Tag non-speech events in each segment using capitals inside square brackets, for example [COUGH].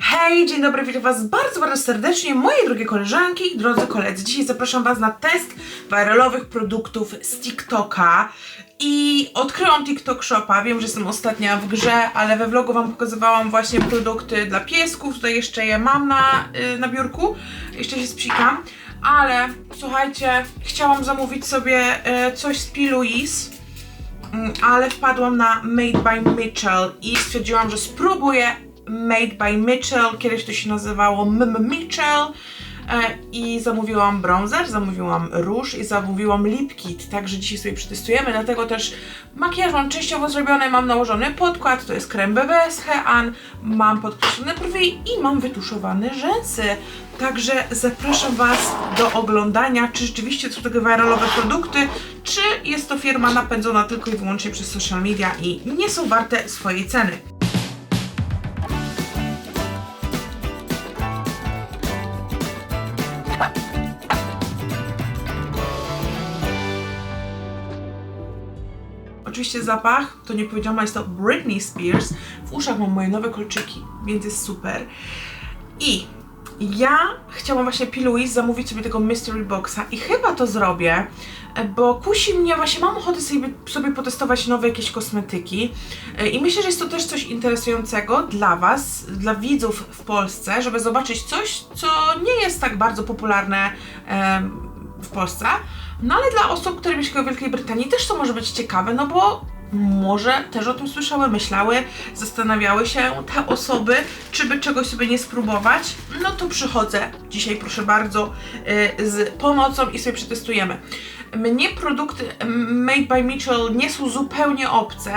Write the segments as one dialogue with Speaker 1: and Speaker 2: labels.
Speaker 1: Hej, dzień dobry, witam Was bardzo, bardzo serdecznie, moje drogie koleżanki i drodzy koledzy. Dzisiaj zapraszam Was na test viralowych produktów z TikToka i odkryłam TikTok Shopa. Wiem, że jestem ostatnia w grze, ale we vlogu Wam pokazywałam właśnie produkty dla piesków. Tutaj jeszcze je mam na, y, na biurku, jeszcze się spsikam. Ale słuchajcie, chciałam zamówić sobie y, coś z P. Mm, ale wpadłam na Made by Mitchell i stwierdziłam, że spróbuję Made by Mitchell. Kiedyś to się nazywało MM Mitchell. E, I zamówiłam bronzer, zamówiłam róż i zamówiłam lip kit, także dzisiaj sobie przetestujemy, dlatego też makijaż mam częściowo zrobiony, mam nałożony podkład, to jest krem BB z Hean, mam podkreślone brwi i mam wytuszowane rzęsy. Także zapraszam Was do oglądania, czy rzeczywiście są takie viralowe produkty, czy jest to firma napędzona tylko i wyłącznie przez social media i nie są warte swojej ceny. Oczywiście zapach, to nie powiedziałam, jest to Britney Spears. W uszach mam moje nowe kolczyki, więc jest super. I ja chciałam właśnie P. Louise zamówić sobie tego Mystery Boxa i chyba to zrobię, bo kusi mnie, właśnie mam ochotę sobie, sobie potestować nowe jakieś kosmetyki i myślę, że jest to też coś interesującego dla Was, dla widzów w Polsce, żeby zobaczyć coś, co nie jest tak bardzo popularne w Polsce, no ale dla osób, które mieszkają w Wielkiej Brytanii też to może być ciekawe, no bo może też o tym słyszały, myślały, zastanawiały się te osoby, czy by czegoś sobie nie spróbować. No to przychodzę dzisiaj, proszę bardzo, y, z pomocą i sobie przetestujemy. Mnie produkty Made by Mitchell nie są zupełnie obce,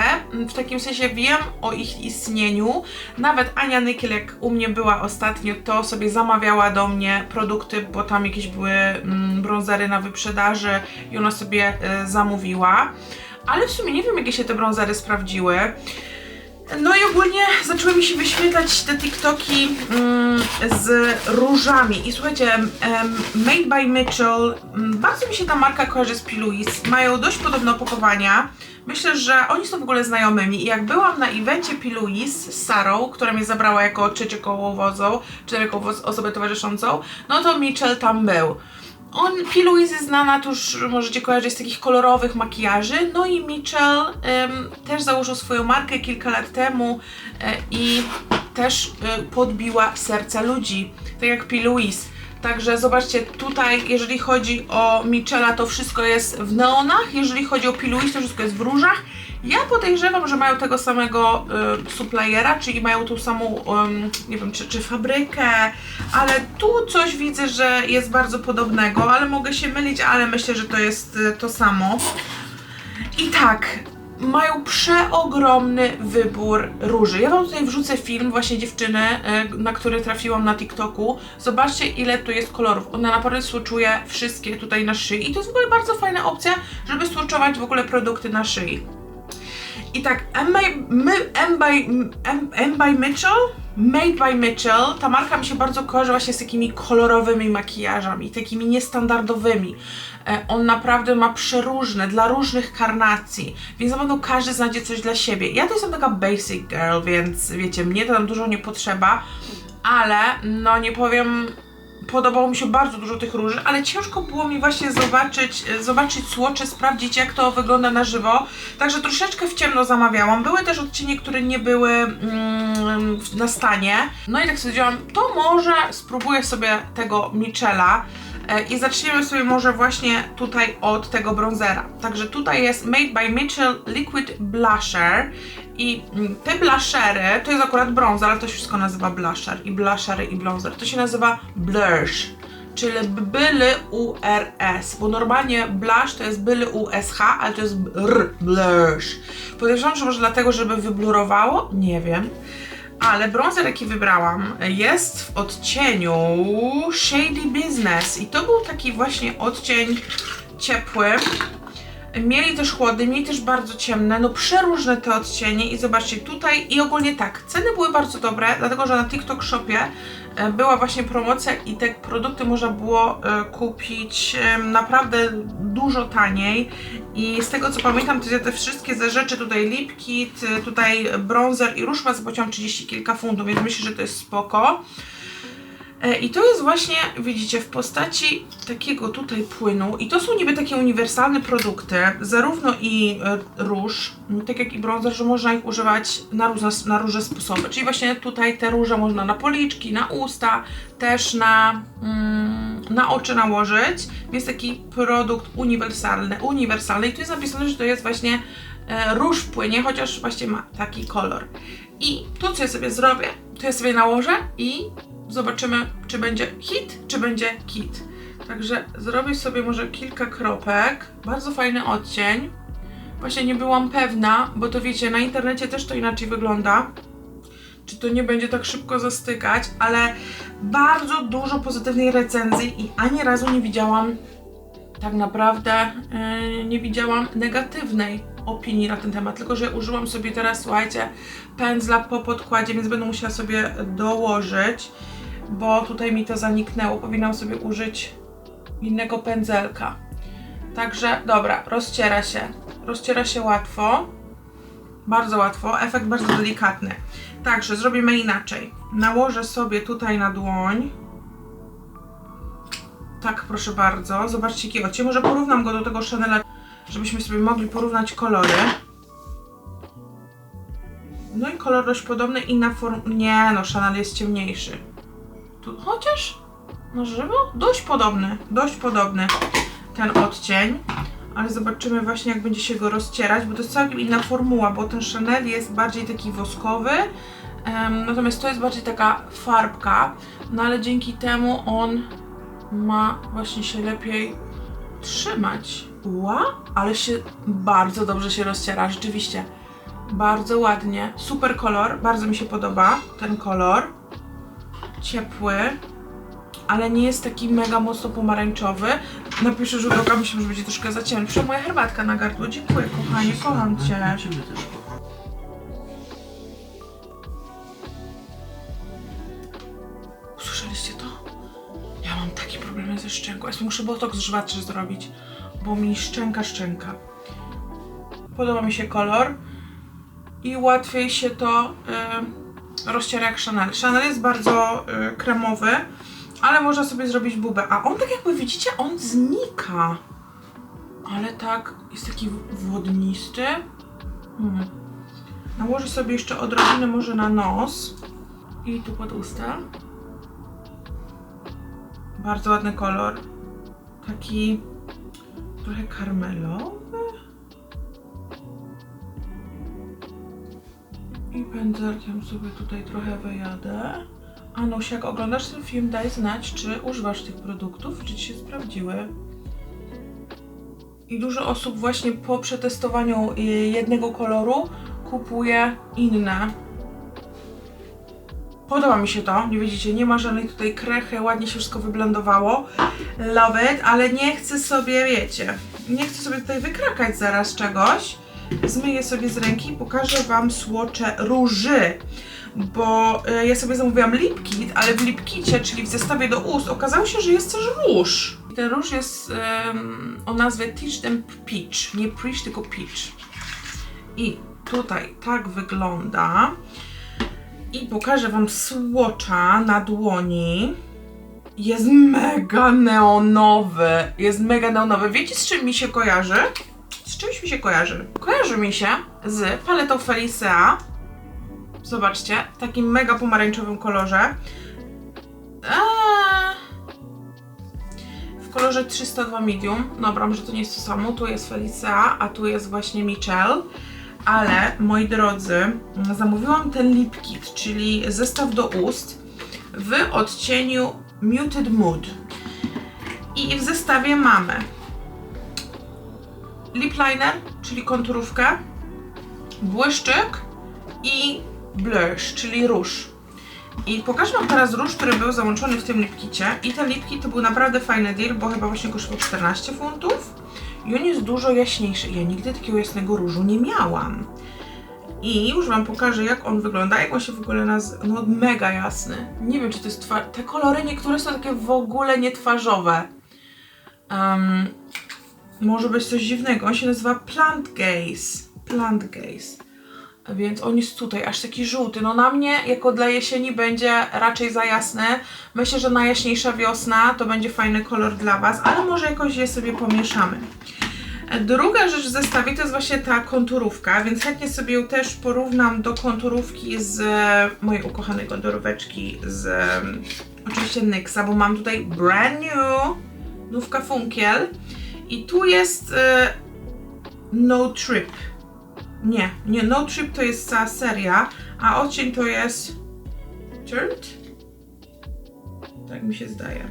Speaker 1: w takim sensie wiem o ich istnieniu. Nawet Ania Nykiel, jak u mnie była ostatnio, to sobie zamawiała do mnie produkty, bo tam jakieś były mm, bronzery na wyprzedaży i ona sobie y, zamówiła. Ale w sumie nie wiem, jakie się te bronzery sprawdziły. No i ogólnie zaczęły mi się wyświetlać te TikToki mm, z różami. I słuchajcie, Made by Mitchell, mm, bardzo mi się ta marka kojarzy z P. Louise. Mają dość podobne opakowania. Myślę, że oni są w ogóle znajomymi. I jak byłam na evencie P. Louise z Sarą, która mnie zabrała jako trzecie kołowozą, czy jako woz- osobę towarzyszącą, no to Mitchell tam był. On, P. Louise jest znana, to już możecie kojarzyć z takich kolorowych makijaży. No i Mitchell em, też założył swoją markę kilka lat temu e, i też e, podbiła serca ludzi, tak jak P. Także zobaczcie, tutaj jeżeli chodzi o Michela, to wszystko jest w neonach, jeżeli chodzi o P. To wszystko jest w różach. Ja podejrzewam, że mają tego samego y, czyli mają tą samą, ym, nie wiem, czy, czy fabrykę, ale tu coś widzę, że jest bardzo podobnego, ale mogę się mylić, ale myślę, że to jest y, to samo. I tak, mają przeogromny wybór róży. Ja wam tutaj wrzucę film właśnie dziewczyny, y, na który trafiłam na TikToku. Zobaczcie ile tu jest kolorów. Ona naprawdę swatchuje wszystkie tutaj na szyi i to jest w ogóle bardzo fajna opcja, żeby swatchować w ogóle produkty na szyi. I tak, M by, my, M by, M, M by Mitchell, Made by Mitchell, ta marka mi się bardzo kojarzy właśnie z takimi kolorowymi makijażami, takimi niestandardowymi. E, On naprawdę ma przeróżne, dla różnych karnacji, więc na pewno każdy znajdzie coś dla siebie. Ja to jestem taka basic girl, więc wiecie, mnie to tam dużo nie potrzeba, ale no nie powiem, podobało mi się bardzo dużo tych róży, ale ciężko było mi właśnie zobaczyć, e, zobaczyć słocze, sprawdzić jak to wygląda na żywo. Także troszeczkę w ciemno zamawiałam. Były też odcienie, które nie były mm, na stanie. No i tak stwierdziłam, to może spróbuję sobie tego Michela. E, I zaczniemy sobie może właśnie tutaj od tego bronzera. Także tutaj jest Made by Mitchell Liquid Blusher i te blushery, to jest akurat bronzer, ale to się wszystko nazywa blusher i blushery i bronzer. To się nazywa blush, czyli byly URS, bo normalnie blush to jest byly USH, ale to jest r, blush. Podejrzewam, że może dlatego, żeby wyblurowało? Nie wiem. Ale bronzer, jaki wybrałam, jest w odcieniu Shady Business. I to był taki właśnie odcień ciepły. Mieli też chłody, mieli też bardzo ciemne, no przeróżne te odcienie i zobaczcie tutaj i ogólnie tak, ceny były bardzo dobre, dlatego że na TikTok Shopie e, była właśnie promocja i te produkty można było e, kupić naprawdę dużo taniej i z tego co pamiętam, to ja te wszystkie ze rzeczy, tutaj lip kit, e, tutaj bronzer i róż zapłaciłam 30 kilka funtów, więc myślę, że to jest spoko. E, I to jest właśnie, widzicie, w postaci takiego tutaj płynu. I to są niby takie uniwersalne produkty, zarówno i e, róż, m, tak jak i bronzer, że można ich używać na różne, na różne sposoby. Czyli właśnie tutaj te róże można na policzki, na usta, też na, mm, na oczy nałożyć. Więc taki produkt uniwersalny. uniwersalny. I tu jest napisane, że to jest właśnie e, róż w płynie, chociaż właśnie ma taki kolor. I to, co ja sobie zrobię, to ja sobie nałożę i zobaczymy, czy będzie hit, czy będzie kit. Także zrobię sobie może kilka kropek. Bardzo fajny odcień. Właśnie nie byłam pewna, bo to wiecie, na internecie też to inaczej wygląda. Czy to nie będzie tak szybko zastykać, ale bardzo dużo pozytywnej recenzji i ani razu nie widziałam tak naprawdę yy, nie widziałam negatywnej opinii na ten temat, tylko że użyłam sobie teraz, słuchajcie, pędzla po podkładzie, więc będę musiała sobie dołożyć, bo tutaj mi to zaniknęło. Powinnam sobie użyć innego pędzelka. Także dobra, rozciera się. Rozciera się łatwo. Bardzo łatwo, efekt bardzo delikatny. Także zrobimy inaczej. Nałożę sobie tutaj na dłoń. Tak, proszę bardzo. Zobaczcie jaki odcień. Może porównam go do tego Chanela, żebyśmy sobie mogli porównać kolory. No i kolor dość podobny, inna forma. Nie, no Chanel jest ciemniejszy. Tu, chociaż na żywo dość podobny, dość podobny ten odcień. Ale zobaczymy właśnie jak będzie się go rozcierać, bo to jest całkiem inna formuła, bo ten Chanel jest bardziej taki woskowy, em, natomiast to jest bardziej taka farbka, no ale dzięki temu on ma właśnie się lepiej trzymać. Ła, ale się bardzo dobrze się rozciera, rzeczywiście. Bardzo ładnie, super kolor, bardzo mi się podoba ten kolor. Ciepły, ale nie jest taki mega mocno pomarańczowy. Na pierwszy rzut oka myślę, że będzie troszkę za. Przecież moja herbatka na gardło. Dziękuję kochanie, kocham Cię. Usłyszeliście to? Ja mam takie problemy ze szczęką. Ja muszę botoks żwaczy zrobić, bo mi szczęka szczęka. Podoba mi się kolor i łatwiej się to y, rozciera jak Chanel. Chanel jest bardzo y, kremowy, ale można sobie zrobić bubę. A on tak jakby widzicie, on znika. Ale tak, jest taki wodnisty. Hmm. Nałożę sobie jeszcze odrobinę może na nos i tu pod usta. Bardzo ładny kolor. Taki trochę karmelowy. Pędzelkiem sobie tutaj trochę wyjadę. Anuś, jak oglądasz ten film, daj znać, czy używasz tych produktów, czy ci się sprawdziły. I dużo osób właśnie po przetestowaniu y, jednego koloru kupuje inne. Podoba mi się to, nie widzicie, nie ma żadnej tutaj krechy, ładnie się wszystko wyblendowało. Love it, ale nie chcę sobie, wiecie, nie chcę sobie tutaj wykrakać zaraz czegoś. Zmyję sobie z ręki i pokażę Wam słocze róży. Bo e, ja sobie zamówiłam lip kit, ale w lip kicie, czyli w zestawie do ust, okazało się, że jest też róż. Ten róż jest o nazwie Teach Them Peach. Nie Preach, tylko Peach. I tutaj tak wygląda. I pokażę Wam słocza na dłoni. Jest mega neonowy. Jest mega neonowy. Wiecie z czym mi się kojarzy? Z czymś mi się kojarzy. Kojarzy mi się z paletą Felicea. Zobaczcie, w takim mega pomarańczowym kolorze. Eee, w kolorze 302 medium. Dobra, może to nie jest to samo. Tu jest Felicea, a tu jest właśnie Michelle. Ale, moi drodzy, zamówiłam ten lip kit, czyli zestaw do ust w odcieniu Muted Mood. I w zestawie mamy lip liner, czyli konturówkę, błyszczyk i blush, czyli róż. I pokażę Wam teraz róż, który był załączony w tym lipkicie. I ten lipkit to był naprawdę fajny deal, bo chyba właśnie kosztował 14 funtów. I on jest dużo jaśniejszy. Ja nigdy takiego jasnego różu nie miałam. I już Wam pokażę, jak on wygląda, jak on się w ogóle nazywa. No, mega jasny. Nie wiem, czy to jest. Te kolory niektóre są takie w ogóle nietwarzowe. Um, może być coś dziwnego. On się nazywa Plant Gaze. Plant Gaze. Więc on jest tutaj, aż taki żółty. No na mnie, jako dla jesieni, będzie raczej za jasny. Myślę, że najjaśniejsza wiosna to będzie fajny kolor dla Was, ale może jakoś je sobie pomieszamy. Druga rzecz w zestawie to jest właśnie ta konturówka, więc chętnie sobie ją też porównam do konturówki z mojej ukochanej konturóweczki z oczywiście NYXa, bo mam tutaj brand new nówka Funkiel i tu jest e, No Trip. Nie, nie, No Trip to jest cała seria, a odcień to jest Turned? Tak mi się zdaje.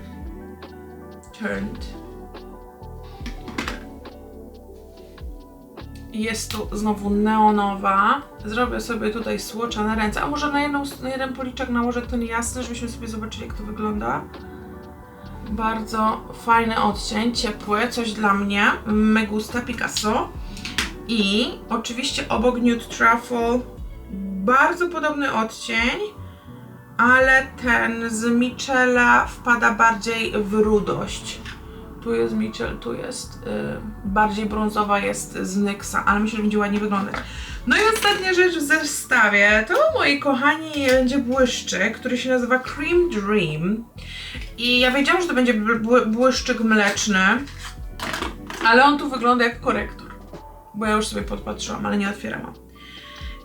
Speaker 1: Turned. Jest tu znowu neonowa. Zrobię sobie tutaj słocza na ręce, a może na, jedną, na jeden policzek nałożę ten jasny, żebyśmy sobie zobaczyli jak to wygląda. Bardzo fajny odcień, ciepły, coś dla mnie. Me gusta Picasso. I oczywiście obok Nude Truffle bardzo podobny odcień, ale ten z Michela wpada bardziej w rudość. Tu jest Mitchell, tu jest y, bardziej brązowa jest z NYXa, ale myślę, że będzie ładnie wyglądać. No i ostatnia rzecz w zestawie to moi kochani będzie błyszczyk, który się nazywa Cream Dream. I ja wiedziałam, że to będzie błyszczyk mleczny, ale on tu wygląda jak korektor. Bo ja już sobie podpatrzyłam, ale nie otwierałam.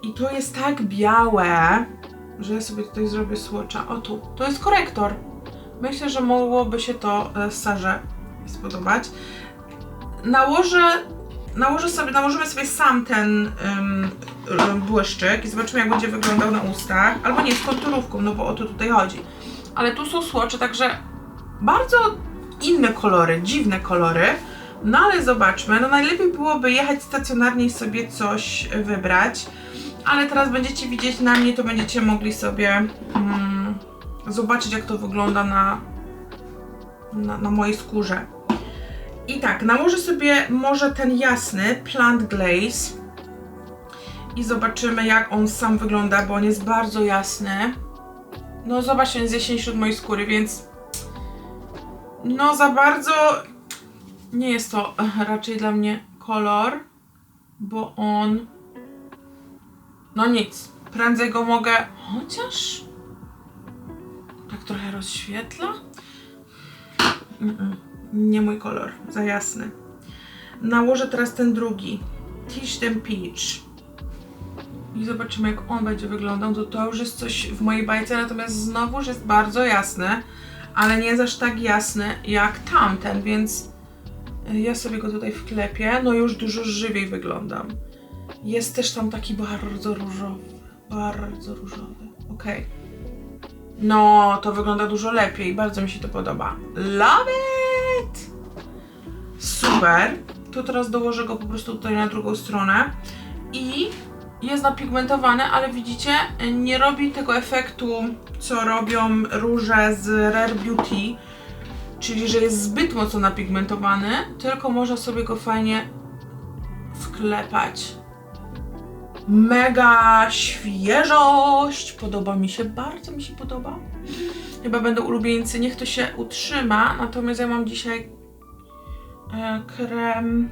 Speaker 1: I to jest tak białe, że ja sobie tutaj zrobię słocza. O tu, to jest korektor. Myślę, że mogłoby się to e, Sarze spodobać. Nałożę, nałożę sobie, nałożymy sobie sam ten ym, błyszczyk i zobaczymy jak będzie wyglądał na ustach. Albo nie, z konturówką, no bo o to tutaj chodzi. Ale tu są słocze, także bardzo inne kolory, dziwne kolory. No ale zobaczmy, no najlepiej byłoby jechać stacjonarnie i sobie coś wybrać. Ale teraz będziecie widzieć na mnie, to będziecie mogli sobie mm, zobaczyć jak to wygląda na, na, na mojej skórze. I tak, nałożę sobie może ten jasny Plant Glaze i zobaczymy jak on sam wygląda, bo on jest bardzo jasny. No zobaczcie, jest jaśniejszy od mojej skóry, więc no za bardzo nie jest to raczej dla mnie kolor, bo on no nic, prędzej go mogę chociaż tak trochę rozświetla. Mm-mm, nie mój kolor, za jasny. Nałożę teraz ten drugi, Teach Them Peach. I zobaczymy jak on będzie wyglądał. To, to już jest coś w mojej bajce, natomiast znowuż jest bardzo jasny, ale nie jest aż tak jasny jak tamten, więc ja sobie go tutaj wklepię. No już dużo żywiej wyglądam. Jest też tam taki bardzo różowy. Bardzo różowy. Okej. No, to wygląda dużo lepiej. Bardzo mi się to podoba. Love it! Super. Tu teraz dołożę go po prostu tutaj na drugą stronę. I jest napigmentowany, ale widzicie, nie robi tego efektu, co robią róże z Rare Beauty, czyli że jest zbyt mocno napigmentowany, tylko można sobie go fajnie wklepać. Mega świeżość! Podoba mi się, bardzo mi się podoba. Chyba będą ulubieńcy, niech to się utrzyma. Natomiast ja mam dzisiaj krem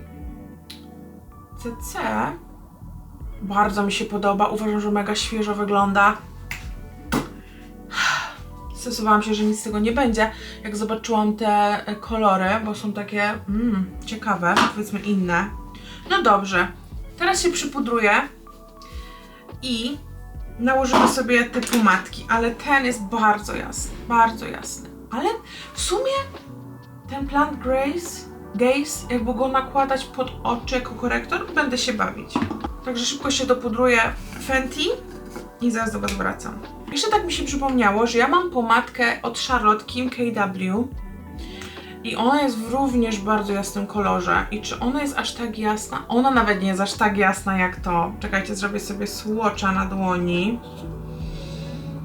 Speaker 1: CC. Bardzo mi się podoba. Uważam, że mega świeżo wygląda. Stresowałam się, że nic z tego nie będzie. Jak zobaczyłam te e, kolory, bo są takie mm, ciekawe, powiedzmy inne. No dobrze. Teraz się przypudruję i nałożymy sobie te pomadki, ale ten jest bardzo jasny, bardzo jasny. Ale w sumie ten Plant Grace, Gaze, jakby go nakładać pod oczy jako korektor, będę się bawić. Także szybko się dopudruję Fenty i zaraz do Was wracam. Jeszcze tak mi się przypomniało, że ja mam pomadkę od Charlotte Kim KW i ona jest w również bardzo jasnym kolorze. I czy ona jest aż tak jasna? Ona nawet nie jest aż tak jasna jak to. Czekajcie, zrobię sobie słocza na dłoni.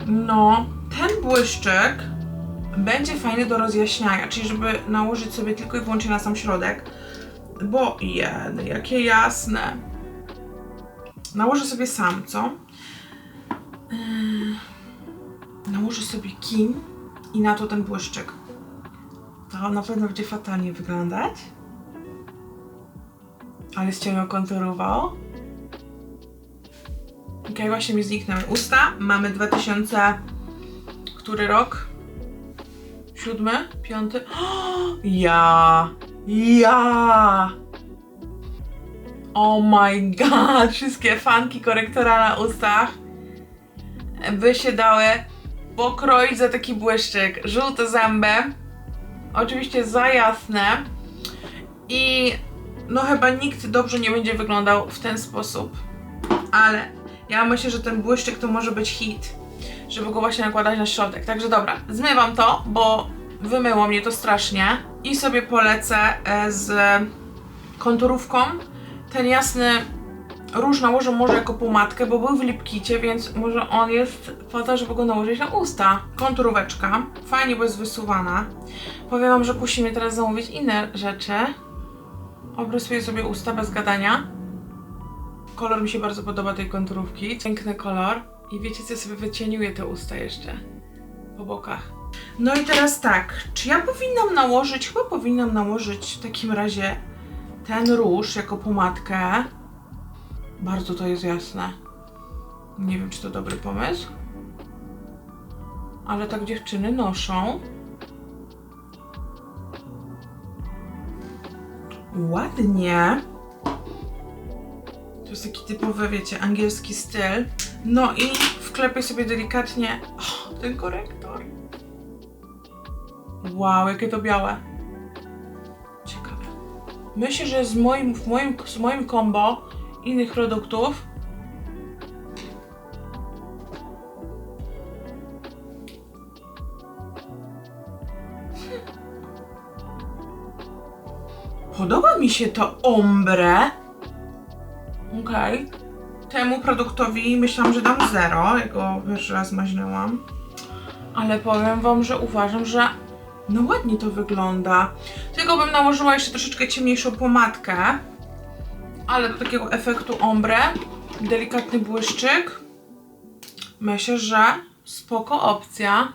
Speaker 1: No, ten błyszczyk będzie fajny do rozjaśniania, czyli żeby nałożyć sobie tylko i wyłącznie na sam środek. bo jedy, jakie jasne. Nałożę sobie sam, co? Yy, nałożę sobie Kim i na to ten błyszczyk. To na pewno będzie fatalnie wyglądać. Ale z ciemno konturował. Okej, właśnie mi zniknęły usta. Mamy 2000... Który rok? Siódmy? Piąty? O, [GASPS] ja! Ja! Oh my god! [LAUGHS] Wszystkie fanki korektora na ustach by się dały pokroić za taki błyszczyk. Żółte zęby. Oczywiście za jasne. I no chyba nikt dobrze nie będzie wyglądał w ten sposób. Ale ja myślę, że ten błyszczyk to może być hit, żeby go właśnie nakładać na środek. Także dobra, zmywam to, bo wymyło mnie to strasznie. I sobie polecę e, z konturówką. Ten jasny róż nałożę może jako pomadkę, bo był w lipkicie, więc może on jest po to, żeby go nałożyć na usta. Konturóweczka. Fajnie, bo jest wysuwana. Powiem wam, że kusi mnie teraz zamówić inne rzeczy. Obrysuję sobie usta bez gadania. Kolor mi się bardzo podoba tej konturówki. Piękny kolor. I wiecie co, ja sobie wycieniuję te usta jeszcze. Po bokach. No i teraz tak, czy ja powinnam nałożyć, chyba powinnam nałożyć w takim razie ten róż jako pomadkę. Bardzo to jest jasne. Nie wiem, czy to dobry pomysł. Ale tak dziewczyny noszą. Ładnie. To jest taki typowy, wiecie, angielski styl. No i wklepię sobie delikatnie o, ten korektor. Wow, jakie to białe. Ciekawe. Myślę, że z moim, w moim, z moim combo innych produktów Podoba mi się to ombre. Okej. Temu produktowi myślałam, że dam zero, jak go pierwszy raz maźnęłam. Ale powiem wam, że uważam, że no ładnie to wygląda. Tylko bym nałożyła jeszcze troszeczkę ciemniejszą pomadkę. Ale do takiego efektu ombre, delikatny błyszczyk. Myślę, że spoko opcja.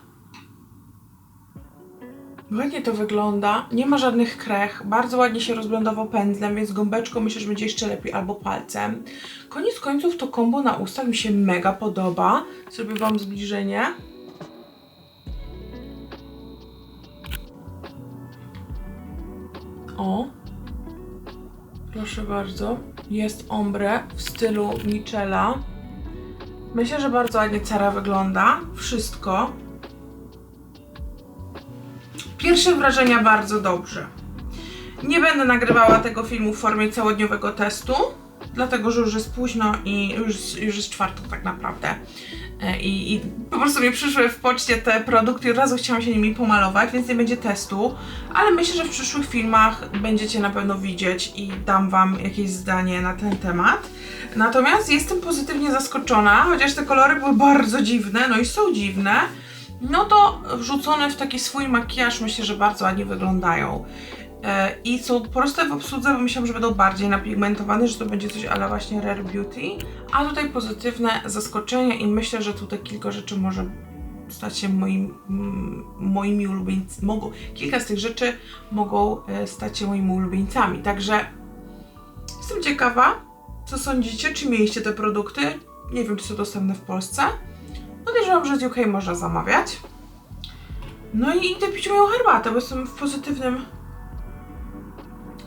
Speaker 1: Ładnie to wygląda. Nie ma żadnych krech. Bardzo ładnie się rozblędował pędzlem, więc gąbeczką myślę, że będzie jeszcze lepiej albo palcem. Koniec końców to kombo na ustach mi się mega podoba. Zrobię wam zbliżenie. O. Proszę bardzo. Jest ombre w stylu Michela. Myślę, że bardzo ładnie cara wygląda. Wszystko. Pierwsze wrażenia bardzo dobrze. Nie będę nagrywała tego filmu w formie całodniowego testu, dlatego że już jest późno i już, już jest czwartek tak naprawdę. E, I, I po prostu mi przyszły w poczcie te produkty i od razu chciałam się nimi pomalować, więc nie będzie testu, ale myślę, że w przyszłych filmach będziecie na pewno widzieć i dam Wam jakieś zdanie na ten temat. Natomiast jestem pozytywnie zaskoczona, chociaż te kolory były bardzo dziwne, no i są dziwne, no to wrzucone w taki swój makijaż myślę, że bardzo ładnie wyglądają. E, I są proste w obsłudze, bo myślałam, że będą bardziej napigmentowane, że to będzie coś ale właśnie Rare Beauty. A tutaj pozytywne zaskoczenie i myślę, że tutaj kilka rzeczy może stać się moim, mm, moimi ulubieńcami. Kilka z tych rzeczy mogą e, stać się moimi ulubieńcami. Także jestem ciekawa, co sądzicie, czy mieliście te produkty. Nie wiem, czy są dostępne w Polsce. Podejrzewam, że z UK można zamawiać. No i idę pić moją herbatę, bo jestem w pozytywnym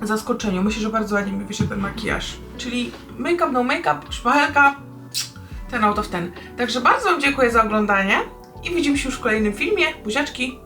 Speaker 1: zaskoczeniu. Myślę, że bardzo ładnie mi wyszedł ten makijaż. Czyli make-up, no make-up, szpachelka, ten out of ten. Także bardzo Wam dziękuję za oglądanie i widzimy się już w kolejnym filmie. Buziaczki!